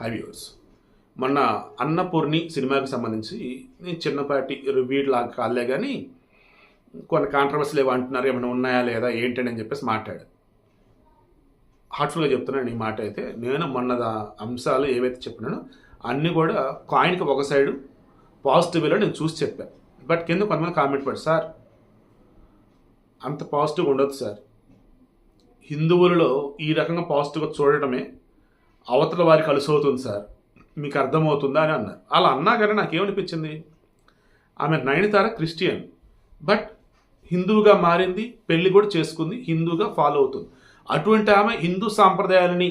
హైవ్యూర్స్ మొన్న అన్నపూర్ణి సినిమాకి సంబంధించి నేను చిన్నపాటి రివ్యూడ్ లాగా కాలే కానీ కొన్ని కాంట్రవర్సీలు ఏవో అంటున్నారు ఏమైనా ఉన్నాయా లేదా ఏంటని అని చెప్పేసి మాట్లాడు. హార్ట్ఫుల్గా చెప్తున్నాను ఈ మాట అయితే. నేను మొన్న అంశాలు ఏవైతే చెప్పినానో అన్నీ కూడా కాయిన్కి ఒక సైడు పాజిటివ్లో నేను చూసి చెప్పాను బట్ కింద కొంతమంది కామెంట్ పడి సార్ అంత పాజిటివ్ ఉండదు సార్. హిందువులలో ఈ రకంగా పాజిటివ్గా చూడటమే అవతల వారికి అలసవుతుంది సార్. మీకు అర్థమవుతుందా అని అన్నారు. అలా అన్నా కానీ నాకేమనిపించింది? ఆమె నయనతార క్రిస్టియన్. బట్ హిందువుగా మారింది పెళ్ళి కూడా చేసుకుంది హిందూగా ఫాలో అవుతుంది. అటువంటి ఆమె హిందూ సాంప్రదాయాలని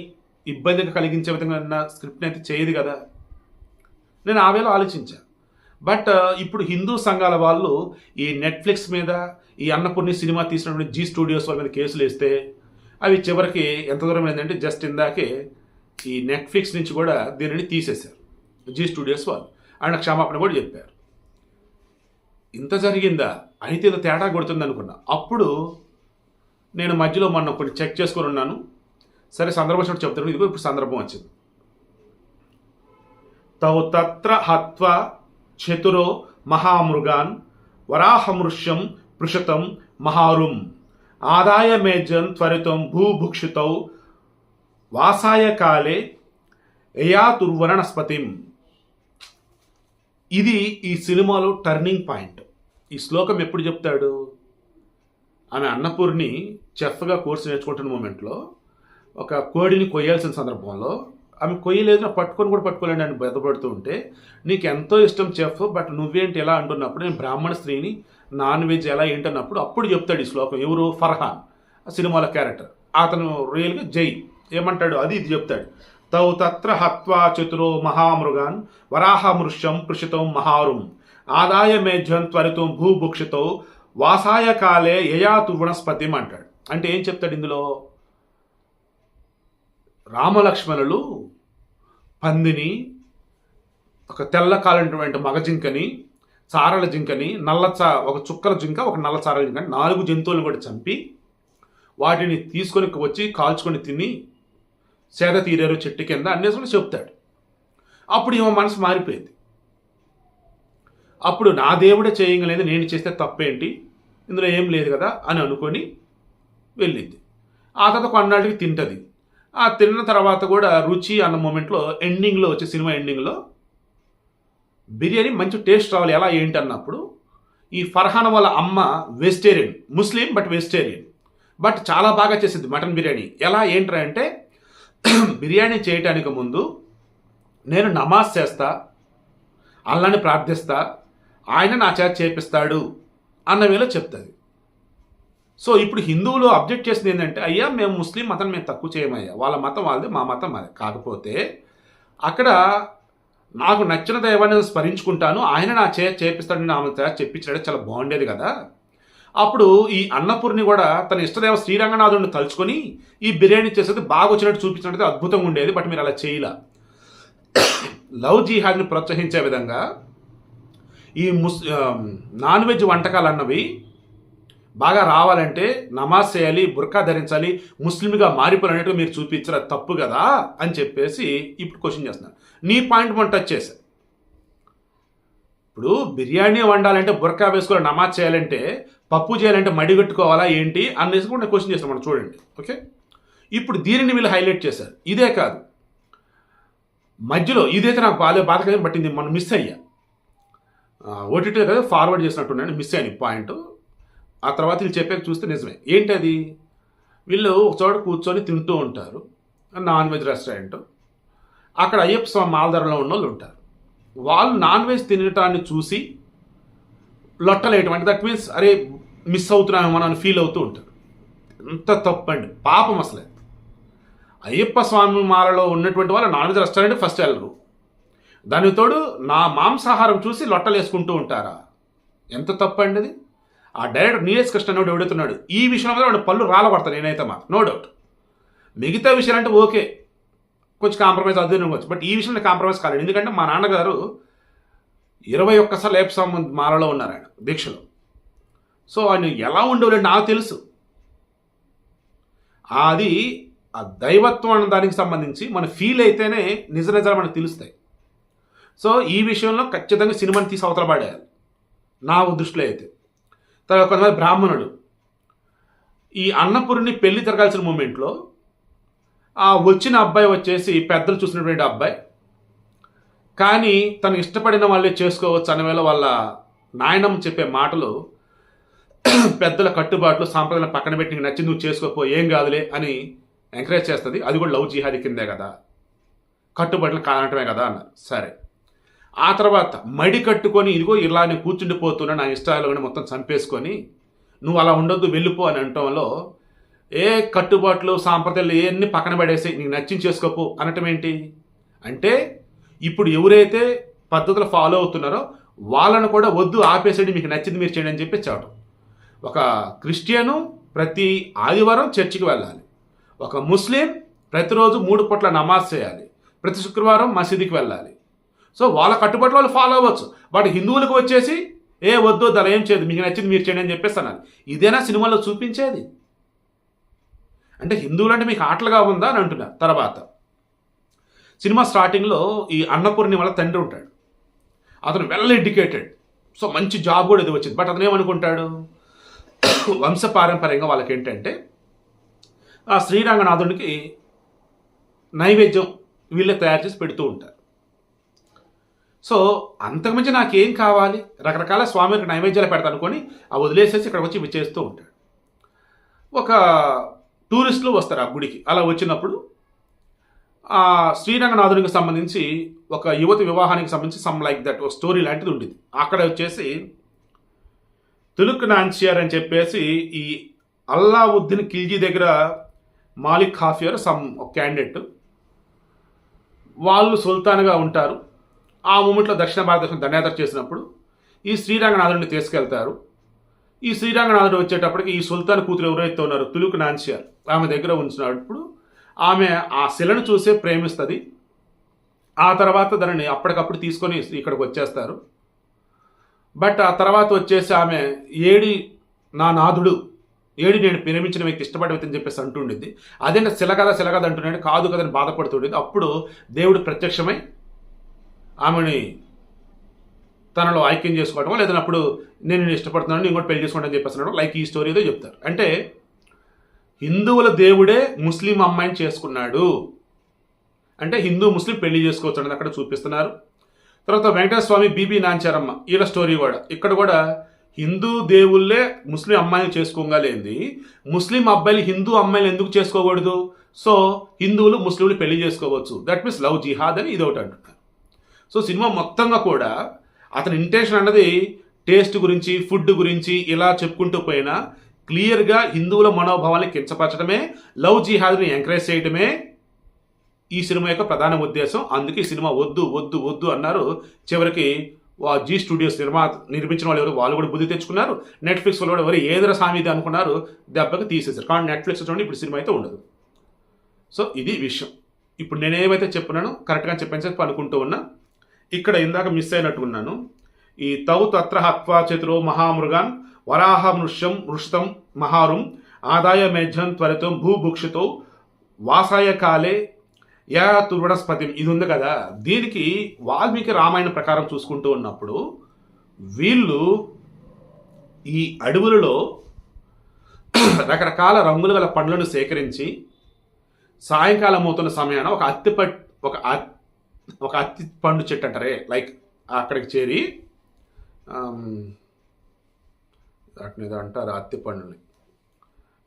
ఇబ్బందిగా కలిగించే విధంగా ఉన్న స్క్రిప్ట్ని అయితే చేయదు కదా. నేను ఆ వేళ ఆలోచించాను బట్ ఇప్పుడు హిందూ సంఘాల వాళ్ళు ఈ నెట్ఫ్లిక్స్ మీద ఈ అన్నపూర్ణి సినిమా తీసినటువంటి జీ స్టూడియోస్ వాళ్ళ మీద కేసులు వేస్తే అవి చివరికి ఎంత దూరం ఏంటంటే జస్ట్ ఇందాకే ఈ నెట్ఫ్లిక్స్ నుంచి కూడా దీనిని తీసేశారు. జీ స్టూడియోస్ వాళ్ళు. ఆయన క్షమాపణ కూడా చెప్పారు. ఇంత జరిగిందా? అయితే ఇది తేడా కొడుతుంది అనుకున్నా అప్పుడు నేను మధ్యలో మొన్న కొన్ని చెక్ చేసుకొని ఉన్నాను. సరే సందర్భం వచ్చినట్టు చెప్తాను. ఇదిగో ఇప్పుడు సందర్భం వచ్చింది. తౌ తత్ర హత్వ చతురో మహామృగాన్ వరాహమృష్యం పృషతం మహారుం. ఆదాయ మేజన్ త్వరితం భూభుక్షితౌ వాసాయకాలే యయాతుర్వరణస్పతిం ఇది ఈ సినిమాలో టర్నింగ్ పాయింట్ ఈ శ్లోకం ఎప్పుడు చెప్తాడు? ఆమె అన్నపూర్ణి చెఫ్గా కోర్సు నేర్చుకుంటున్న మూమెంట్లో ఒక కోడిని కొయ్యాల్సిన సందర్భంలో ఆమె కొయ్యలేదు నా పట్టుకొని కూడా పట్టుకోలేండి అని బెదపడుతూ ఉంటే నీకు ఎంతో ఇష్టం చెఫ్ బట్ నువ్వేంటి ఎలా అంటున్నప్పుడు నేను బ్రాహ్మణ స్త్రీని నాన్ వెజ్ ఎలా ఏంటన్నప్పుడు అప్పుడు చెప్తాడు ఈ శ్లోకం. ఎవరు? ఫర్హాన్ సినిమాలో క్యారెక్టర్. అతను రియల్గా జై. ఏమంటాడు? అది ఇది చెప్తాడు. తౌ తత్ర హత్వా చతురో మహామృగాన్ వరాహమృష్యం పృషితం మహారుం. ఆదాయ మేధ్యం త్వరితం భూభుక్షితో. వాసాయ కాలే యయాతు వనస్పతిం అంటాడు. అంటే ఏం చెప్తాడు ఇందులో? రామలక్ష్మణులు పందిని ఒక తెల్ల కాలినటువంటి మగ జింకని చారల జింకని నల్ల చా ఒక చుక్కల జింక ఒక నల్ల చారల జింక నాలుగు జంతువులను కూడా చంపి వాటిని తీసుకొని వచ్చి కాల్చుకొని తిని సేద తీరారు చెట్టు కింద అన్నేసి చెప్తాడు. అప్పుడు ఈమె మనసు మారిపోయింది. అప్పుడు నా దేవుడే చేయగలేదు నేను చేస్తే తప్పేంటి? ఇందులో ఏం లేదు కదా అని అనుకొని వెళ్ళింది. ఆ తర్వాత కొన్నాళ్ళకి తింటుంది. ఆ తిన్న తర్వాత కూడా రుచి అన్న మూమెంట్లో ఎండింగ్లో వచ్చే సినిమా ఎండింగ్లో బిర్యానీ మంచి టేస్ట్ రావాలి ఎలా ఏంటి అన్నప్పుడు ఈ ఫర్హాన్ వాళ్ళ అమ్మ vegetarian Muslim but vegetarian but చాలా బాగా చేసింది మటన్ బిర్యానీ. ఎలా ఏంట్రా అంటే బిర్యానీ చేయటానికి ముందు నేను నమాజ్ చేస్తా అల్లాని ప్రార్థిస్తా ఆయన నా చేత చేపిస్తాడు అన్న వేళ చెప్తుంది. సో ఇప్పుడు హిందువులు అబ్జెక్ట్ చేసింది ఏంటంటే అయ్యా మేము ముస్లిం మతం మేము తక్కువ చేయమయ్యా. వాళ్ళ మతం వాళ్ళది మా మతం మాది. కాకపోతే అక్కడ నాకు నచ్చిన దైవాన్ని స్మరించుకుంటాను ఆయన నా చే చేపిస్తాడని ఆమె చేత చాలా బాగుండేది కదా. అప్పుడు ఈ అన్నపూర్ణి కూడా తన ఇష్టదేవ శ్రీరంగనాథుడిని తలుచుకొని ఈ బిర్యానీ చేసేది బాగా వచ్చినట్టు చూపించినట్టు అద్భుతంగా ఉండేది బట్ మీరు అలా చేయలే. లవ్ జిహాద్ని ప్రోత్సహించే విధంగా ఈ ముస్ నాన్ వెజ్ వంటకాలు అన్నవి బాగా రావాలంటే నమాజ్ చేయాలి బుర్కా ధరించాలి ముస్లింగా మారిపోయినట్టుగా మీరు చూపించరా తప్పు కదా అని చెప్పేసి ఇప్పుడు క్వశ్చన్ చేస్తున్నారు. నీ పాయింట్ మనం టచ్ చేశా. ఇప్పుడు బిర్యానీ వండాలంటే బుర్కా వేసుకొని నమాజ్ చేయాలంటే పప్పు చేయాలంటే మడిగట్టుకోవాలా ఏంటి అనేసి కూడా క్వశ్చన్ చేస్తాం మనం చూడండి. ఓకే ఇప్పుడు దీనిని వీళ్ళు హైలైట్ చేశారు. ఇదే కాదు. మధ్యలో ఇదైతే నాకు బాధ బాధకరం పట్టింది మనం మిస్ అయ్యా. ఓటీటీ కదా ఫార్వర్డ్ చేసినట్టున్నాను మిస్ అయ్యాను పాయింట్ ఆ తర్వాత వీళ్ళు చెప్పాక చూస్తే నిజమే. ఏంటి అది వీళ్ళు ఒక చోట కూర్చొని తింటూ ఉంటారు నాన్ వెజ్ రెస్టారెంట్ అక్కడ అయ్యప్ప స్వామి మాలధరలో ఉన్న వాళ్ళు ఉంటారు. వాళ్ళు నాన్ వెజ్ తినటాన్ని చూసి లొట్టలేయటం. అంటే దట్ మీన్స్ అరే మిస్ అవుతున్నామేమో అని ఫీల్ అవుతూ ఉంటారు. ఎంత తప్పండి. పాపం అసలే. అయ్యప్ప స్వామి మాలలో ఉన్నటువంటి వాళ్ళు నాన్ వెజ్ రెస్టారెంట్ ఫస్ట్ వెళ్ళరు. దానితోడు నా మాంసాహారం చూసి లొట్టలు వేసుకుంటూ ఉంటారా? ఎంత తప్పండి అది ఆ డైరెక్టర్ నీరజ్ కృష్ణ నోడు ఎవడుతున్నాడు ఈ విషయంలో వాడు పళ్ళు రాలబడతాను నేనైతే మా నో డౌట్. మిగతా విషయాలు అంటే ఓకే. కొంచెం కాంప్రమైజ్ అదే ఉండవచ్చు బట్ ఈ విషయంలో కాంప్రమైజ్ కాలేదు. ఎందుకంటే మా నాన్నగారు ఇరవై ఒక్కసారి లేపస్వామి మాలలో ఉన్నారు ఆయన దీక్షలో. సో ఆయన ఎలా ఉండేవాళ్ళు నాకు తెలుసు. అది ఆ దైవత్వం అన్న దానికి సంబంధించి మన ఫీల్ అయితేనే నిజ నిజాలు మనకు తెలుస్తాయి. సో ఈ విషయంలో ఖచ్చితంగా సినిమాని తీసి అవతల పడేయాలి. నా దృష్టిలో అయితే. తర్వాత కొంతమంది బ్రాహ్మణుడు ఈ అన్నపురిని పెళ్ళి జరగాల్సిన మూమెంట్లో ఆ వచ్చిన అబ్బాయి వచ్చేసి పెద్దలు చూసినటువంటి అబ్బాయి. కానీ తను ఇష్టపడిన వాళ్ళే చేసుకోవచ్చు అనేవేళ వాళ్ళ నాయనమ్మ చెప్పే మాటలు పెద్దల కట్టుబాట్లు సాంప్రదాయాలు పక్కన పెట్టి నీకు నచ్చింది నువ్వు చేసుకోపో ఏం కాదులే అని ఎంకరేజ్ చేస్తుంది. అది కూడా లవ్ జిహాది కిందే కదా. కట్టుబాట్లు కానటమే కదా అన్నారు. సరే. ఆ తర్వాత మడి కట్టుకొని ఇదిగో ఇలా నేను కూర్చుండిపోతున్నా నా ఇష్టాలు కానీ మొత్తం చంపేసుకొని నువ్వు అలా ఉండొద్దు వెళ్ళిపో అని అనటంలో ఏ కట్టుబాట్లు సాంప్రదాయాలు ఏన్ని పక్కన పడేసి నీకు నచ్చింది చేసుకోపో అనటం ఏంటి? అంటే ఇప్పుడు ఎవరైతే పద్ధతులు ఫాలో అవుతున్నారో వాళ్ళను కూడా వద్దు ఆపేసేది మీకు నచ్చింది మీరు చేయండి అని చెప్పి చావటం. ఒక క్రిస్టియను ప్రతి ఆదివారం చర్చికి వెళ్ళాలి. ఒక ముస్లిం ప్రతిరోజు మూడు పూట్ల నమాజ్ చేయాలి. ప్రతి శుక్రవారం మసీదుకి వెళ్ళాలి. సో వాళ్ళ కట్టుబాట్లు వాళ్ళు ఫాలో అవ్వచ్చు. బట్ హిందువులకు వచ్చేసి ఏ వద్దు అలా ఏం చేయదు మీకు నచ్చింది మీరు చేయండి అని చెప్పేస్తాను ఇదేనా సినిమాలో చూపించేది? అంటే హిందువులు అంటే మీకు ఆటలుగా ఉందా అని అంటున్నారు తర్వాత. సినిమా స్టార్టింగ్లో ఈ అన్నపూర్ణి వాళ్ళ తండ్రి ఉంటాడు. అతను వెల్ ఎడ్యుకేటెడ్ సో మంచి జాబ్ కూడా ఇది వచ్చింది. బట్ అతను ఏమనుకుంటాడు? వంశపారంపర్యంగా వాళ్ళకి ఏంటంటే ఆ శ్రీరంగనాథునికి నైవేద్యం వీళ్ళే తయారు చేసి పెడుతూ ఉంటారు. సో అంతకుమించి నాకేం కావాలి? రకరకాల స్వామికి నైవేద్యాలు పెడతాను అనుకొని ఆ వదిలేసేసి ఇక్కడ వచ్చి విచ్చేస్తూ చేస్తూ ఉంటాడు. ఒక టూరిస్టులు వస్తారు ఆ గుడికి. అలా వచ్చినప్పుడు ఆ శ్రీరంగనాథునికి సంబంధించి ఒక యువతి వివాహానికి సంబంధించి సమ్ లైక్ దట్ ఒక స్టోరీ లాంటిది ఉండేది అక్కడ వచ్చేసి తులుక్ నాన్షియర్ అని చెప్పేసి ఈ అల్లావుద్దీన్ ఖిల్జీ దగ్గర మాలిక్ ఖాఫియర్ సమ్ ఒక క్యాండిడేట్. వాళ్ళు సుల్తాన్గా ఉంటారు. ఆ మూమెంట్లో దక్షిణ భారతదేశం దండయాత్ర చేసినప్పుడు ఈ శ్రీరంగనాథుడిని తీసుకెళ్తారు. ఈ శ్రీరంగనాథుడు వచ్చేటప్పటికి ఈ సుల్తాన్ కూతురు ఎవరైతే ఉన్నారో తులుక్ నాన్షియర్ ఆమె దగ్గర ఉంచినప్పుడు ఆమె ఆ శిలను చూసే ప్రేమిస్తుంది. ఆ తర్వాత దానిని అప్పటికప్పుడు తీసుకొని ఇక్కడికి వచ్చేస్తారు. బట్ ఆ తర్వాత వచ్చేసి ఆమె ఏడి నా నాథుడు ఏడి నేను ప్రేమించిన వ్యక్తి ఇష్టపడే వ్యక్తి అని చెప్పేసి అంటుండేది అదే నా శిల అంటున్నాడు కాదు కదని బాధపడుతుండేది అప్పుడు దేవుడు ప్రత్యక్షమై ఆమెని తనలో ఐక్యం చేసుకోవడం లేదని అప్పుడు నేను నేను ఇష్టపడుతున్నాను ఇంకోటి పెళ్ళి చేసుకోవడం అని చెప్పేస్తున్నాడు లైక్ ఈ స్టోరీ ఏదో చెప్తారు. అంటే హిందువుల దేవుడే ముస్లిం అమ్మాయిని చేసుకున్నాడు. అంటే హిందూ ముస్లిం పెళ్ళి చేసుకోవచ్చు అక్కడ చూపిస్తున్నారు. తర్వాత వెంకటేశ్వర స్వామి బీబీ నాంచారమ్మ వీళ్ళ స్టోరీ కూడా. ఇక్కడ కూడా హిందూ దేవుళ్ళే ముస్లిం అమ్మాయిని చేసుకోగలేంది. ముస్లిం అబ్బాయిలు హిందూ అమ్మాయిలు ఎందుకు చేసుకోకూడదు? సో హిందువులు ముస్లింలు పెళ్ళి చేసుకోవచ్చు. దట్ మీన్స్ లవ్ జిహాద్ అని ఇది ఒకటి అంటున్నారు సో సినిమా మొత్తంగా కూడా అతని ఇంటెన్షన్ అన్నది టేస్ట్ గురించి ఫుడ్ గురించి ఇలా చెప్పుకుంటూ పోయినా క్లియర్గా హిందువుల మనోభావాన్ని కించపరచడమే లవ్ జిహాద్ని ఎంకరేజ్ చేయడమే ఈ సినిమా యొక్క ప్రధాన ఉద్దేశం అందుకే ఈ సినిమా వద్దు వద్దు వద్దు అన్నారు. చివరికి వా జీ స్టూడియోస్ నిర్మా నిర్మించిన వాళ్ళు ఎవరు? వాళ్ళు కూడా బుద్ధి తెచ్చుకున్నారు. నెట్ఫ్లిక్స్ వాళ్ళు కూడా ఎవరు? ఏదర సామిది అనుకున్నారు. దెబ్బకి తీసేశారు. కానీ నెట్ఫ్లిక్స్ చూడండి ఇప్పుడు సినిమా అయితే ఉండదు. సో ఇది విషయం. ఇప్పుడు నేను ఏమైతే కరెక్ట్గా చెప్పాను చెప్పి అనుకుంటూ ఉన్నా ఇక్కడ ఇందాక మిస్ అయినట్టున్నాను ఈ తౌ తత్ర హత్వా చతురో మహామృగాన్ వరాహ మృష్యం మృషితం మహారుం ఆదాయ మేఘం త్వరితం భూభుక్షితో వాసాయ కాలే యా తుర్వడస్పతి ఇది ఉంది కదా. దీనికి వాల్మీకి రామాయణ ప్రకారం చూసుకుంటూ ఉన్నప్పుడు వీళ్ళు ఈ అడవులలో రకరకాల రంగులు గల పండ్లను సేకరించి సాయంకాలం అవుతున్న సమయాన ఒక అత్తి పట్ ఒక ఒక అత్తి పండు చెట్టు అంటారే లైక్ అక్కడికి చేరి వాటిని అంటారు అత్తి పండుని.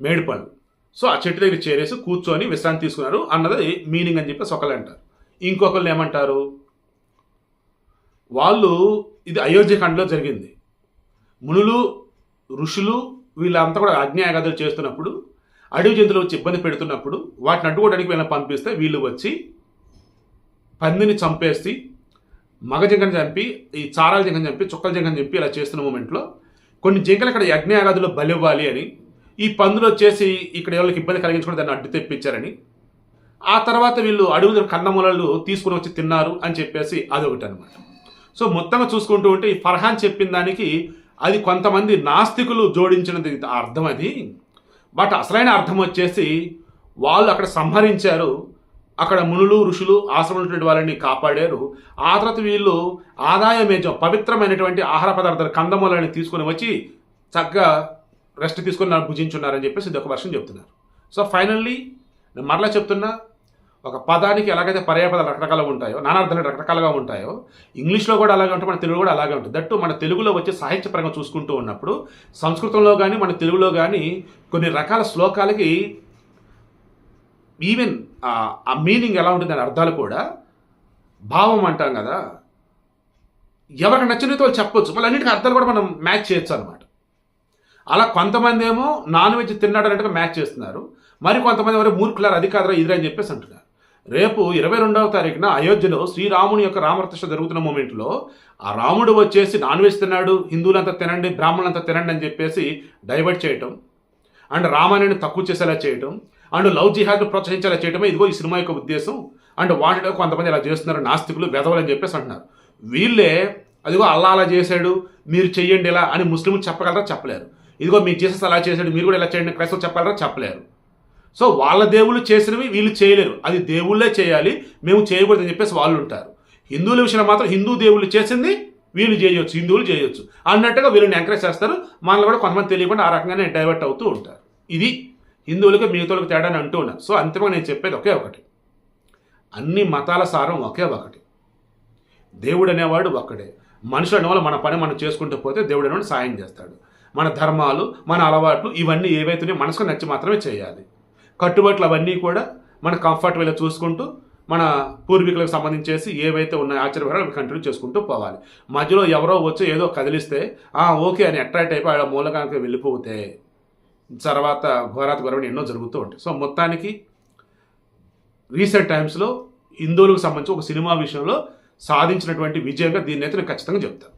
మేడి పండు సో ఆ చెట్టు దగ్గర చేరేసి కూర్చొని విశ్రాంతి తీసుకున్నారు అన్నది మీనింగ్ అని చెప్పేసి ఒకళ్ళు అంటారు. ఇంకొకళ్ళు ఏమంటారు? వాళ్ళు ఇది అయోధ్యఖండలో జరిగింది. మునులు ఋషులు వీళ్ళంతా కూడా అజ్ఞాయగాదులు చేస్తున్నప్పుడు అడవి జంతువులు వచ్చి ఇబ్బంది పెడుతున్నప్పుడు వాటిని అడ్డుకోవడానికి వీళ్ళని పంపిస్తే వీళ్ళు వచ్చి పందిని చంపేసి మగ జింకని చంపి ఈ చారాల జింకని చంపి చుక్కల జింకని చంపి ఇలా చేస్తున్న మూమెంట్లో కొన్ని జింకలు ఇక్కడ యజ్ఞయాగాదులు బలివ్వాలి అని ఈ పందులు వచ్చేసి ఇక్కడ ఎవరికి ఇబ్బంది కలిగించుకుని దాన్ని అడ్డు తెప్పించారని. ఆ తర్వాత వీళ్ళు అడుగుదల కన్నమూలలు తీసుకుని వచ్చి తిన్నారు అని చెప్పేసి అదొకటి అనమాట సో మొత్తంగా చూసుకుంటూ ఉంటే ఈ ఫర్హాన్ చెప్పిన దానికి అది కొంతమంది నాస్తికులు జోడించినది అర్థం అది. బట్ అసలైన అర్థం వచ్చేసి వాళ్ళు అక్కడ సంహరించారు. అక్కడ మునులు ఋషులు ఆశ్రమం వాళ్ళని కాపాడారు. ఆ తర్వాత వీళ్ళు ఆదాయమేజం పవిత్రమైనటువంటి ఆహార పదార్థాలు కందమూలని తీసుకొని వచ్చి చక్కగా రెస్ట్ తీసుకొని నాకు భుజించున్నారని చెప్పేసి ఇది ఒక వర్షం చెప్తున్నారు. సో ఫైనల్లీ నేను మరలా చెప్తున్నా ఒక పదానికి ఎలాగైతే పర్యాపదాలు రకరకాలుగా ఉంటాయో నానార్థాలు రకరకాలుగా ఉంటాయో ఇంగ్లీష్లో కూడా అలాగే ఉంటుంది మన తెలుగు కూడా అలాగే ఉంటుంది. దట్టు మన తెలుగులో వచ్చే సాహిత్యపరంగా చూసుకుంటూ ఉన్నప్పుడు సంస్కృతంలో కానీ మన తెలుగులో కానీ కొన్ని రకాల శ్లోకాలకి ఈవెన్ ఆ మీనింగ్ ఎలా ఉంటుంది దాని అర్థాలు కూడా భావం అంటాం కదా. ఎవరికి నచ్చినట్టు వాళ్ళు చెప్పొచ్చు. మళ్ళీ అన్నిటికీ అర్థాలు కూడా మనం మ్యాచ్ చేయొచ్చు అనమాట అలా కొంతమంది ఏమో నాన్ వెజ్ తిన్నాడు మ్యాచ్ చేస్తున్నారు. మరి కొంతమంది ఎవరు మూర్ఖులారు అది కాదురా ఇది అని చెప్పేసి అంటున్నారు. రేపు ఇరవై రెండవ తారీఖున అయోధ్యలో శ్రీరాముని యొక్క రామరథ జరుగుతున్న మూమెంట్లో ఆ రాముడు వచ్చేసి నాన్ వెజ్ తిన్నాడు హిందువులంతా తినండి బ్రాహ్మణులంతా తినండి అని చెప్పేసి డైవర్ట్ చేయటం అండ్ రామాయణాన్ని తక్కువ చేసేలా చేయటం అండ్ లవ్ జిహాద్ను ప్రోత్సహించేలా చేయడమే ఇదిగో ఈ సినిమా యొక్క ఉద్దేశం అండ్ వాటిలో కొంతమంది ఇలా చేస్తున్నారు నాస్తికులు వెధవలు అని చెప్పేసి అంటున్నారు. వీళ్ళే అదిగో అల్లా అలా చేశాడు మీరు చెయ్యండి ఇలా అని ముస్లింలు చెప్పగలరా? చెప్పలేరు. ఇదిగో మీ జీసస్ అలా చేశాడు మీరు కూడా ఇలా చేయండి క్రైస్తవులు చెప్పాలరా? చెప్పలేరు. సో వాళ్ళ దేవుళ్ళు చేసినవి వీళ్ళు చేయలేరు. అది దేవుళ్ళే చేయాలి మేము చేయకూడదని చెప్పేసి వాళ్ళు ఉంటారు. హిందువుల విషయంలో మాత్రం హిందూ దేవుళ్ళు చేసింది వీళ్ళు చేయొచ్చు హిందువులు చేయొచ్చు. అన్నట్టుగా వీళ్ళని ఎంకరేజ్ చేస్తారు. మనలో కూడా కొంతమంది తెలియకుండా ఆ రకంగానే డైవర్ట్ అవుతూ ఉంటారు. ఇది హిందువులకు మిగతాలకు తేడా అని అంటూ ఉన్నారు. సో అంతిమంగా నేను చెప్పేది ఒకే ఒకటి. అన్ని మతాల సారం ఒకే ఒకటి. దేవుడు అనేవాడు ఒక్కడే. మనుషులు అనేవాళ్ళు మన పని మనం చేసుకుంటూ పోతే దేవుడు అనేవాడు సాయం చేస్తాడు. మన ధర్మాలు మన అలవాట్లు ఇవన్నీ ఏవైతేనే మనసుకు నచ్చి మాత్రమే చేయాలి. కట్టుబాట్లు అవన్నీ కూడా మన కంఫర్ట్ వేలో చూసుకుంటూ మన పూర్వీకులకు సంబంధించేసి ఏవైతే ఉన్నాయో ఆచరణ కంటిన్యూ చేసుకుంటూ పోవాలి. మధ్యలో ఎవరో వచ్చి ఏదో కదిలిస్తే ఆ ఓకే అని అట్రాక్ట్ అయిపోయి ఆ మూలకానికి వెళ్ళిపోతే తర్వాత ఘోరాత ఘోరమైన ఎన్నో జరుగుతూ ఉంటాయి. సో మొత్తానికి రీసెంట్ టైమ్స్లో హిందువులకు సంబంధించి ఒక సినిమా విషయంలో సాధించినటువంటి విజయంగా దీన్ని అయితే నేను ఖచ్చితంగా చెప్తాను.